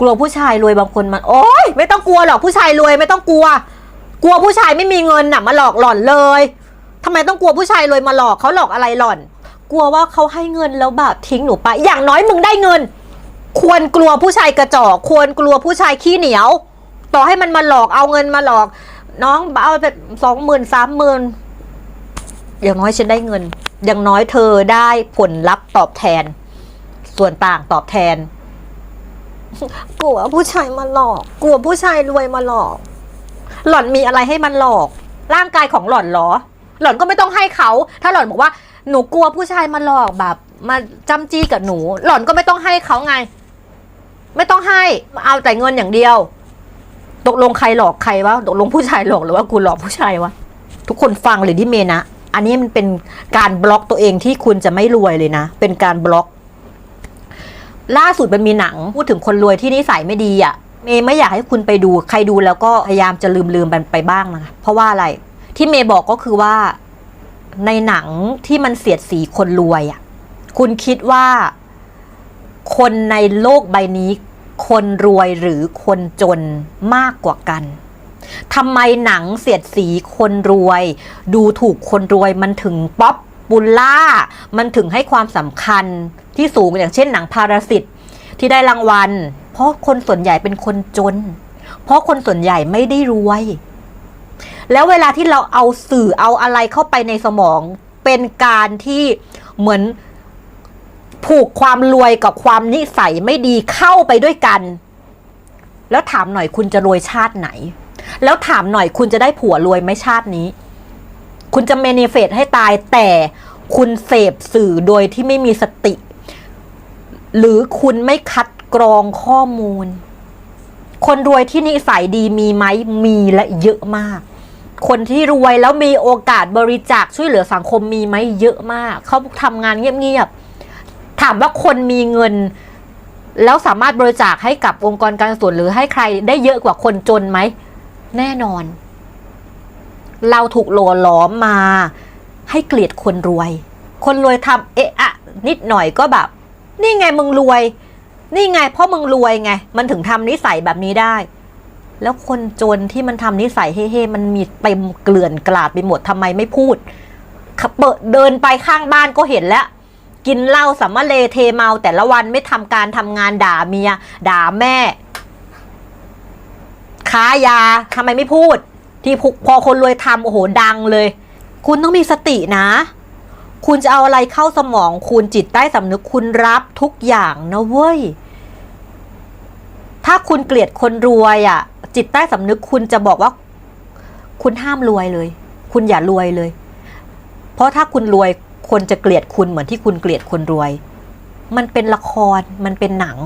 กลัวผู้ชายรวยบางคนมันโอ๊ยไม่ต้องกลัวหรอกผู้ชายรวยไม่ต้องกลัว กลัวผู้ชายไม่มีเงินน่ะมาหลอกหล่อนเลยทำไมต้องกลัวผู้ชายรวยมาหลอกเขาหลอกอะไรหล่อน กลัวว่าเขาให้เงินแล้วแบบทิ้งหนูไป อย่างน้อยมึงได้เงิน ควรกลัวผู้ชายกระจอกควรกลัวผู้ชายขี้เหนียว ต่อให้มันมาหลอกเอาเงินมาหลอก น้องเอาไปสองหมื่นสามหมื่นอย่างน้อยฉันได้เงิน อย่างน้อยเธอได้ผลลัพธ์ตอบแทน ส่วนต่างตอบแทน กลัวผู้ชายมาหลอก กลัวผู้ชายรวยมาหลอก หล่อนมีอะไรให้มันหลอก ร่างกายของหล่อนเหรอ หล่อนก็ไม่ต้องให้เขา ถ้าหล่อนบอกว่าหนูกลัวผู้ชายมาหลอกแบบ มาจำจี้กับหนู หล่อนก็ไม่ต้องให้เขาไง ไม่ต้องให้เอาแต่เงินอย่างเดียว ตกลงใครหลอกใครวะตกลงผู้ชายหลอกหรือว่ากูหลอกผู้ชายวะทุกคนฟังเลยดิเมนะ อันนี้มันเป็นการบล็อกตัวเองที่คุณจะไม่รวยเลยนะ เป็นการบล็อก ล่าสุดมันมีหนังพูดถึงคนรวยที่นิสัยไม่ดีอะ่ะเมย์ไม่อยากให้คุณไปดู ใครดูแล้วก็พยายามจะลืมลืมมันไปบ้างนะคะเพราะว่าอะไรที่เมย์บอกก็คือว่าในหนังที่มันเสียดสีคนรวยอะ่ะคุณคิดว่าคนในโลกใบนี้ คนรวยหรือคนจนมากกว่ากันทำไมหนังเสียดสีคนรวย ดูถูกคนรวยมันถึงป๊อปปูล่า มันถึงให้ความสำคัญ ที่สูงอย่างเช่นหนังพาราสิตที่ได้รางวัล เพราะคนส่วนใหญ่เป็นคนจน เพราะคนส่วนใหญ่ไม่ได้รวย แล้วเวลาที่เราเอาสื่อเอาอะไรเข้าไปในสมองเป็นการที่เหมือนผูกความรวยกับความนิสัยไม่ดีเข้าไปด้วยกัน แล้วถามหน่อยคุณจะรวยชาติไหน แล้วถามหน่อยคุณจะได้ผัวรวยไหมชาตินี้ คุณจะเมนิเฟตให้ตายแต่คุณเสพสื่อโดยที่ไม่มีสติ หรือคุณไม่คัดกรองข้อมูล คนรวยที่นิสัยดีมีไหมมีและเยอะมาก คนที่รวยแล้วมีโอกาสบริจาคช่วยเหลือสังคมมีไหมเยอะมาก เขาทำงานเงียบๆถามว่าคนมีเงิน แล้วสามารถบริจาคให้กับองค์กรการกุศลหรือให้ใครได้เยอะกว่าคนจนไหมแน่นอน เราถูกหล่อหลอมมาให้เกลียดคนรวย คนรวยทำเอะอะนิดหน่อยก็แบบ นี่ไงมึงรวย นี่ไงเพราะมึงรวยไง มันถึงทำนิสัยแบบนี้ได้ แล้วคนจนที่มันทำนิสัยเฮ่ๆมันมีเต็มเกลื่อนกลาดไปหมดทำไมไม่พูดขับเปิดเดินไปข้างบ้านก็เห็นแล้ว กินเหล้าสัมมาเลเทเมา แต่ละวันไม่ทำการทำงานด่าเมียด่าแม่ ค้ายาทำไมไม่พูด ที่พพอคนรวยทำโอ้โหดังเลย คุณต้องมีสตินะ คุณจะเอาอะไรเข้าสมองคุณจิตใต้สำนึกคุณรับทุกอย่างนะเว้ย ถ้าคุณเกลียดคนรวยอะ่ะ จิตใต้สำนึกคุณจะบอกว่า คุณห้ามรวยเลย คุณอย่ารวยเลย เพราะถ้าคุณรวยคนจะเกลียดคุณเหมือนที่คุณเกลียดคนรวย มันเป็นละครมันเป็นหนัง